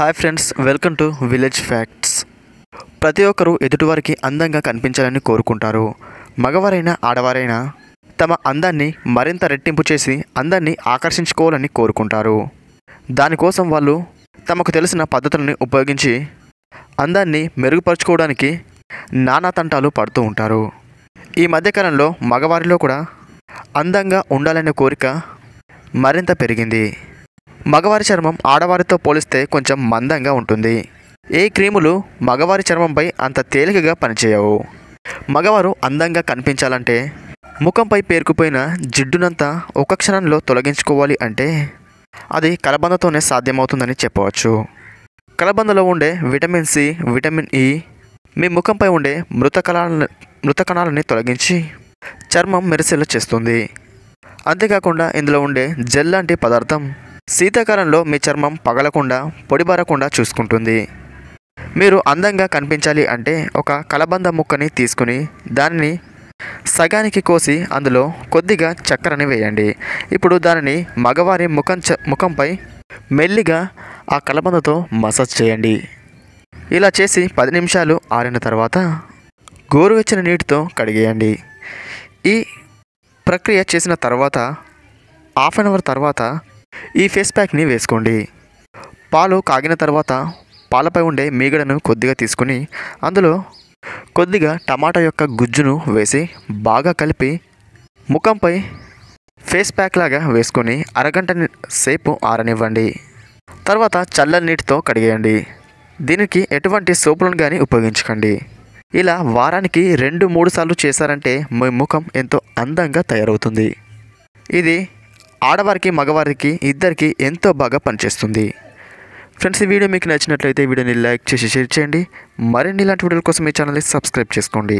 Hi friends welcome to village facts. ప్రతి ఒక్కరూ ఎదుటివారికి అందంగా కనిపించాలని కోరుకుంటారు. మగవారైనా ఆడవారైనా తమ అందాన్ని మరింత రెట్టింపు చేసి అందాన్ని ఆకర్షించుకోవాలని కోరుకుంటారు. దానికోసం వాళ్ళు తమకు తెలిసిన పద్ధతులను ఉపయోగించి అందాన్ని మెరుగుపరుచుకోవడానికి నానా తంటాలు పడుతూ ఉంటారు. ఈ మధ్యకాలంలో మగవారిలో కూడా అందంగా ఉండాలనే కోరిక మరింత పెరిగింది. మగవారి చర్మం ఆడవారితో పోలిస్తే కొంచెం మందంగా ఉంటుంది. ఏ క్రీములు మగవారి చర్మంపై అంత తేలికగా పనిచేయవు? మగవారు అందంగా కనిపించాలంటే ముఖంపై పేరుకుపోయిన జిడ్డునంతా ఒక క్షణంలో తొలగించుకోవాలి అంటే అది కలబందతోనే సాధ్యమవుతుందని చెప్పవచ్చు. కలబందలో ఉండే విటమిన్ సి విటమిన్ ఇ మీ ముఖంపై ఉండే మృత మృతకణాలని మృత తొలగించి చర్మం మెరిసేలా చేస్తుంది. అంతేకాకుండా ఇందులో ఉండే జెల్ లాంటి పదార్థం శీతాకాలంలో మీ చర్మం పగలకుండా పొడిబారకుండా చూసుకుంటుంది. మీరు అందంగా కనిపించాలి అంటే ఒక కలబంద ముక్కని తీసుకుని దానిని సగానికి కోసి అందులో కొద్దిగా చక్కెరని వేయండి. ఇప్పుడు దానిని మగవారి ముఖం చ- ముఖంపై మెల్లిగా ఆ కలబందతో మసాజ్ చేయండి. ఇలా చేసి పది నిమిషాలు ఆరిన తర్వాత గోరువెచ్చని నీటితో కడిగేయండి. ఈ ప్రక్రియ చేసిన తర్వాత హాఫ్ అన్ అవర్ తర్వాత ఈ ఫేస్ ప్యాక్ని వేసుకోండి. పాలు కాగిన తర్వాత పాలపై ఉండే మీగడను కొద్దిగా తీసుకుని అందులో కొద్దిగా టమాటా యొక్క గుజ్జును వేసి బాగా కలిపి ముఖంపై ఫేస్ ప్యాక్ లాగా వేసుకొని అరగంట సేపు ఆరనివ్వండి. తర్వాత చల్లని నీటితో కడిగేయండి. దీనికి ఎటువంటి సోపులను కానీ ఉపయోగించకండి. ఇలా వారానికి రెండు మూడు సార్లు చేశారంటే మీ ముఖం ఎంతో అందంగా తయారవుతుంది. ఇది ఆడవారికి మగవారికి ఇద్దరికి ఎంతో బాగా పనిచేస్తుంది. ఫ్రెండ్స్ ఈ వీడియో మీకు నచ్చినట్లయితే వీడియోని లైక్ చేసి షేర్ చేయండి. మరిన్ని ఇలాంటి వీడియోల కోసం ఈ ఛానల్ని సబ్స్క్రైబ్ చేసుకోండి.